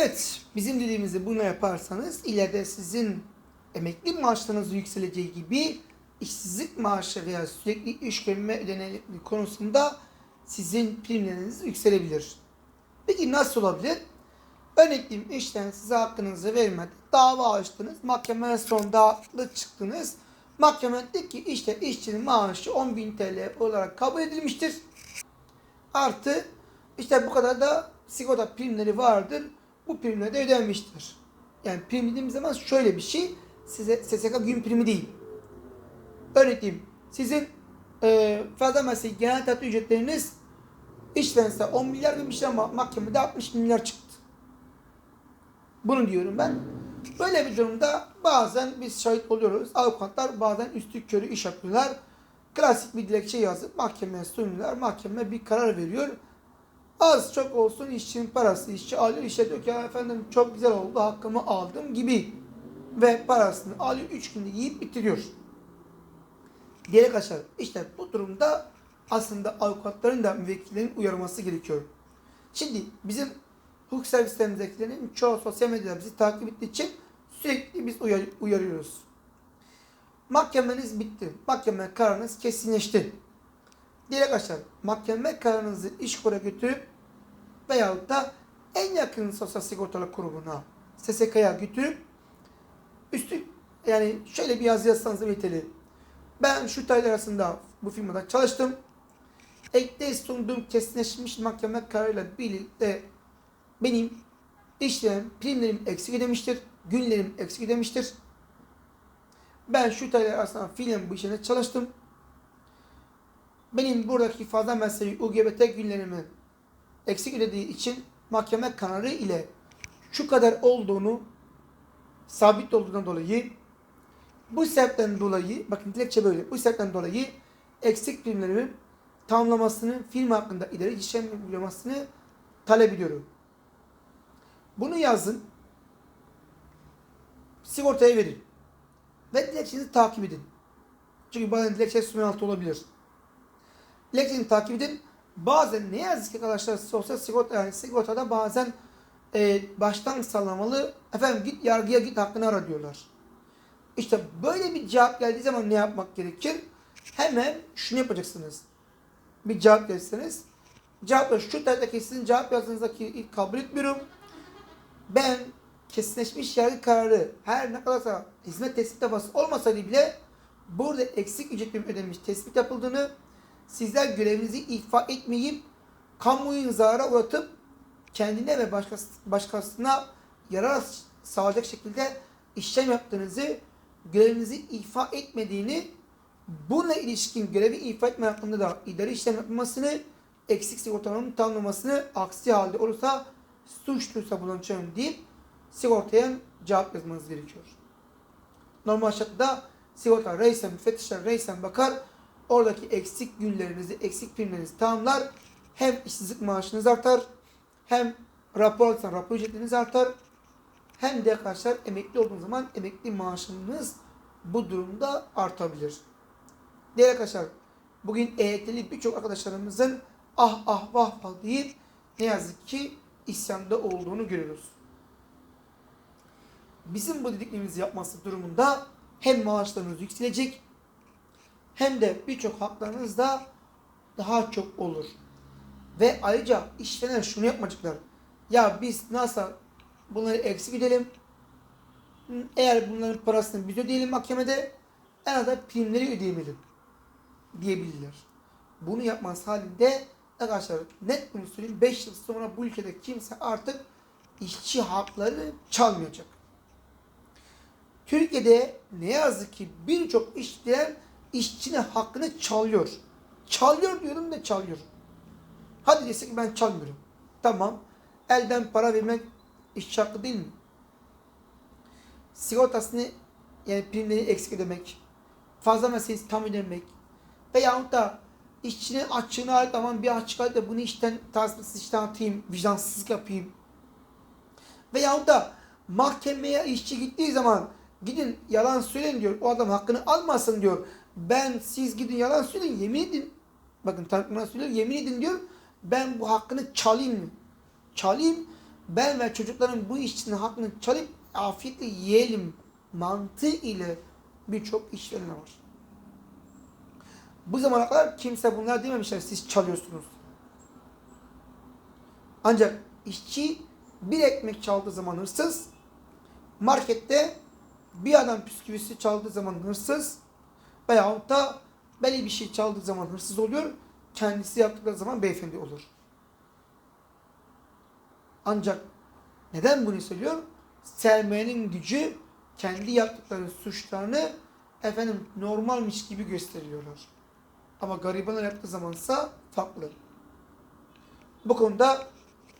Evet, bizim dediğimizi bunu yaparsanız ileride sizin emekli maaşlarınız yükseleceği gibi işsizlik maaşı veya sürekli iş görme ödeneği konusunda sizin primleriniz yükselebilir. Peki nasıl olabilir? Örnek diyeyim işten size hakkınızı vermedi. Dava açtınız. Mahkeme sonunda haklı çıktınız. Mahkeme dedi ki işte işçinin maaşı 10.000 TL olarak kabul edilmiştir. Artı işte bu kadar da sigorta primleri vardır. Bu primler de ödenmiştir. Yani prim dediğimiz zaman şöyle bir şey. Size SSK gün primi değil. Örnek diyeyim. Sizin e, fazla meslek genel tatlı ücretleriniz işlense 10 milyar vermişler ama mahkemede 60 milyar çıktı. Bunu diyorum ben. Böyle bir durumda bazen biz şahit oluyoruz. Avukatlar bazen üstü körü iş yapıyorlar. Klasik bir dilekçe yazıp mahkemeye sunuyorlar. Mahkeme bir karar veriyor. Az çok olsun işçinin parası. İşçi alıyor işe diyor ki "Ya efendim çok güzel oldu hakkımı aldım gibi. Ve parasını alıyor 3 günde yiyip bitiriyor. Diğeri kaçar. İşte bu durumda aslında avukatların da müvekkillerin uyarması gerekiyor. Şimdi bizim hukuk servislerimizdekilerin çoğu sosyal medyada bizi takip ettiği için sürekli biz uyar, uyarıyoruz. Mahkemeniz bitti. Mahkeme kararınız kesinleşti. Diğer arkadaşlar mahkeme kararınızı iş kura götürüp veyahut da en yakın sosyal sigortalı kurumuna SSK'ya götürüp üstü yani şöyle bir yazı yazsanız yeterli. Ben şu tarihler arasında bu firmada çalıştım. Ekte sunduğum kesinleşmiş mahkeme kararıyla birlikte benim işlem, primlerim eksik ödemiştir. Günlerim eksik ödemiştir. Ben şu tarihler arasında fiilen bu işine çalıştım. Benim buradaki fazla meseleyi UGBT günlerimi eksik ödediği için mahkeme kararı ile şu kadar olduğunu sabit olduğundan dolayı bu sebepten dolayı bakın dilekçe böyle bu sebepten dolayı eksik primlerimin tamamlamasını firma hakkında ileri işlem uygulamasını talep ediyorum. Bunu yazın. Sigortaya verin. Ve dilekçenizi takip edin. Çünkü bazen dilekçe sümen altı olabilir. Dilekçeni takip edin. Bazen ne yazık ki arkadaşlar sosyal sigorta yani sigortada bazen e, baştan sallamalı efendim git yargıya git hakkını ara diyorlar. İşte böyle bir cevap geldiği zaman ne yapmak gerekir? Hemen şunu yapacaksınız. Bir cevap verirseniz cevapla şu tarihteki sizin cevap yazdığınızdaki ilk kabul etmiyorum. Ben kesinleşmiş yargı kararı her ne kadarsa hizmet tespit defası olmasaydı bile burada eksik ücretlerin ödenmiş tespit yapıldığını sizler görevinizi ifa etmeyip kamuoyu zarara uğratıp kendine ve başkası, başkasına yarar sağlayacak şekilde işlem yaptığınızı görevinizi ifa etmediğini bununla ilişkin görevi ifa etme hakkında da idari işlem yapılmasını eksik sigortaların tamamlamasını aksi halde olursa suçluysa bulunacağım deyip sigortaya cevap yazmanız gerekiyor. Normal şartlarda sigorta reisen, müfettişler reisen bakar. Oradaki eksik günlerinizi, eksik primlerinizi tamamlar. Hem işsizlik maaşınız artar, hem rapor alırsan rapor ücretleriniz artar. Hem de arkadaşlar emekli olduğunuz zaman emekli maaşınız bu durumda artabilir. Diğer arkadaşlar bugün EYT'li birçok arkadaşlarımızın ah ah vah vah deyip ne yazık ki isyanda olduğunu görüyoruz. Bizim bu dediklerimizi yapması durumunda hem maaşlarınız yükselecek hem de birçok haklarınız da daha çok olur. Ve ayrıca işveren şunu yapmacıklar. Ya biz nasıl bunları eksik edelim. Eğer bunların parasını biz ödeyelim mahkemede en azından primleri ödeyemedim diyebilirler. Bunu yapmaz halinde arkadaşlar net bunu söyleyeyim 5 yıl sonra bu ülkede kimse artık işçi hakları çalmayacak. Türkiye'de ne yazık ki birçok işçiler işçinin hakkını çalıyor. Çalıyor diyorum da çalıyor. Hadi desek ben çalmıyorum. Tamam. Elden para vermek işçi hakkı değil mi? Sigortasını yani primleri eksik ödemek, fazla meselesi tam ödemek veyahut da işçinin açığını ait aman bir açık da bunu işten tazminsiz işten atayım, vicdansızlık yapayım. Veyahut da mahkemeye işçi gittiği zaman gidin yalan söyleyin diyor. O adam hakkını almasın diyor. Ben siz gidin yalan söyleyin yemin edin. Bakın tanıklarına söylüyor yemin edin diyor. Ben bu hakkını çalayım. Çalayım. ben ve çocukların bu işçinin hakkını çalıp afiyetle yiyelim mantığı ile birçok işveren var. Bu zamana kadar kimse bunlar dememişler siz çalıyorsunuz. Ancak işçi bir ekmek çaldığı zaman hırsız, markette bir adam bisküvisi çaldığı zaman hırsız veyahut da belli bir şey çaldığı zaman hırsız oluyor, kendisi yaptıkları zaman beyefendi olur. Ancak neden bunu söylüyor? Sermayenin gücü kendi yaptıkları suçlarını efendim normalmiş gibi gösteriyorlar. Ama garibanlar yaptığı zamansa farklı. Bu konuda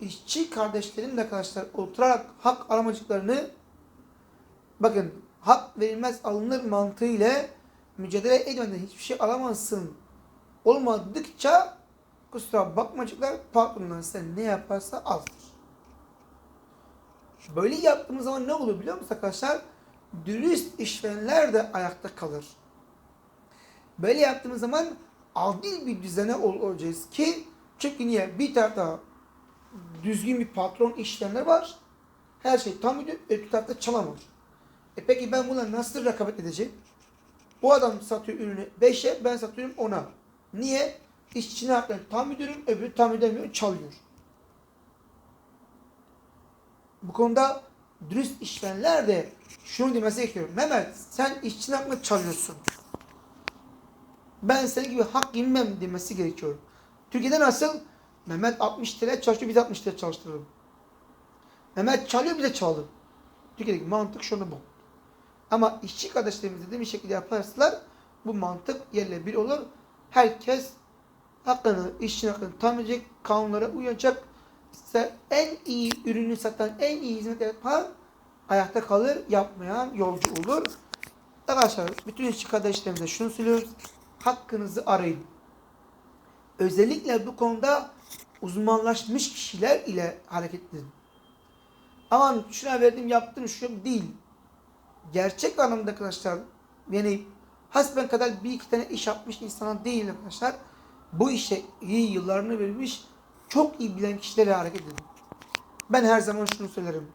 işçi kardeşlerin de arkadaşlar oturarak hak aramacıklarını bakın hak verilmez alınır mantığı ile mücadele etmeden hiçbir şey alamazsın. Olmadıkça kusura bakmacıklar patrondan sen ne yaparsa azdır. Böyle yaptığımız zaman ne olur biliyor musunuz arkadaşlar? Dürüst işverenler de ayakta kalır. Böyle yaptığımız zaman adil bir düzene ol- olacağız ki çünkü niye? Bir tarafta düzgün bir patron işleyenler var. Her şey tam müdür, öbür tarafta çalan. E peki ben buna nasıl rekabet edeceğim? Bu adam satıyor ürünü 5'e, ben satıyorum 10'a. Niye? İşçinin haklarını tam müdürüm, öbürü tam ödemiyor, çalıyor. Bu konuda dürüst işverenler de şunu demesi gerekiyor. Mehmet sen işçinin hakkını çalıyorsun. Ben senin gibi hak yemem demesi gerekiyor. Türkiye'de nasıl? Mehmet 60 TL çalışıyor, biz 60 TL çalıştıralım. Mehmet çalıyor, bize çalalım. Türkiye'deki mantık şunu bu. Ama işçi kardeşlerimiz dediğim şekilde yaparsalar bu mantık yerle bir olur. Herkes hakkını, işçinin hakkını tam kanunlara uyacak. İşte en iyi ürünü satan, en iyi hizmet yapan ayakta kalır, yapmayan yolcu olur. Arkadaşlar bütün işçi kardeşlerimize şunu söylüyoruz. Hakkınızı arayın. Özellikle bu konuda uzmanlaşmış kişiler ile hareket edin. Aman şuna verdim yaptım şu değil. Gerçek anlamda arkadaşlar yani hasben kadar bir iki tane iş yapmış insana değil arkadaşlar. Bu işe iyi yıllarını vermiş çok iyi bilen kişilerle hareket edin. Ben her zaman şunu söylerim.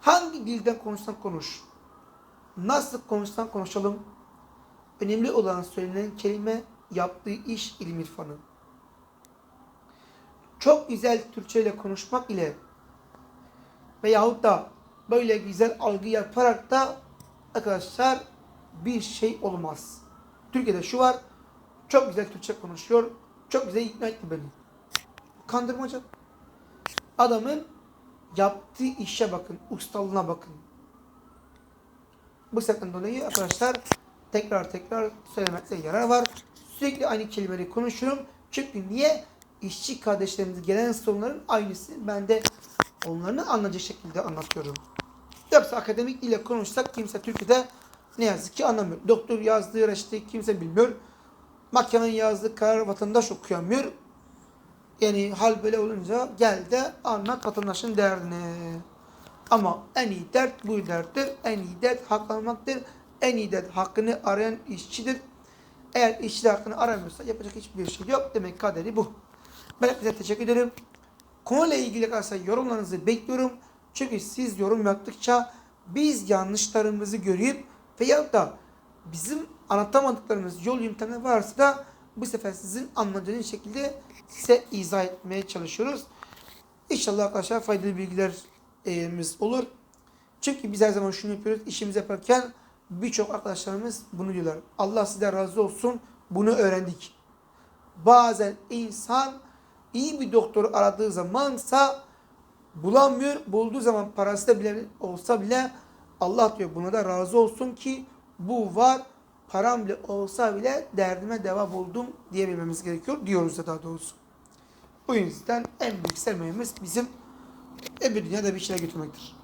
Hangi dilden konuşsan konuş. Nasıl konuşsan konuşalım. Önemli olan söylenen kelime yaptığı iş ilim irfanı. Çok güzel Türkçe ile konuşmak ile veyahut da böyle güzel algı yaparak da arkadaşlar bir şey olmaz. Türkiye'de şu var. Çok güzel Türkçe konuşuyor. Çok güzel ikna etti beni. Kandırmaca. Adamın yaptığı işe bakın. Ustalığına bakın. Bu sebepten dolayı arkadaşlar tekrar tekrar söylemekte yarar var. Sürekli aynı kelimeleri konuşuyorum. Çünkü niye? İşçi kardeşlerimiz gelen sorunların aynısı. Ben de onların anlayacak şekilde anlatıyorum. Yoksa akademik dille konuşsak kimse Türkiye'de ne yazık ki anlamıyor. Doktor yazdığı reçeteyi kimse bilmiyor. Mahkemenin yazdığı karar vatandaş okuyamıyor. Yani hal böyle olunca gel de anlat vatandaşın derdini. Ama en iyi dert bu derttir. En iyi dert hak almaktır. En iyi dert hakkını arayan işçidir. Eğer işçi hakkını aramıyorsa yapacak hiçbir şey yok. Demek kaderi bu. Ben hepinize teşekkür ederim. Konuyla ilgili arkadaşlar yorumlarınızı bekliyorum. Çünkü siz yorum yaptıkça biz yanlışlarımızı görüp veyahut da bizim anlatamadıklarımız yol yöntemleri varsa da bu sefer sizin anlayacağınız şekilde size izah etmeye çalışıyoruz. İnşallah arkadaşlar faydalı bilgilerimiz olur. Çünkü biz her zaman şunu yapıyoruz. işimizi yaparken birçok arkadaşlarımız bunu diyorlar. Allah size razı olsun. Bunu öğrendik. Bazen insan iyi bir doktoru aradığı zamansa bulamıyor. Bulduğu zaman parası da bile olsa bile Allah diyor buna da razı olsun ki bu var. Param bile olsa bile derdime deva buldum diyebilmemiz gerekiyor. Diyoruz da daha doğrusu. Bu yüzden en büyük sermayemiz bizim öbür dünyada bir şeyler götürmektir.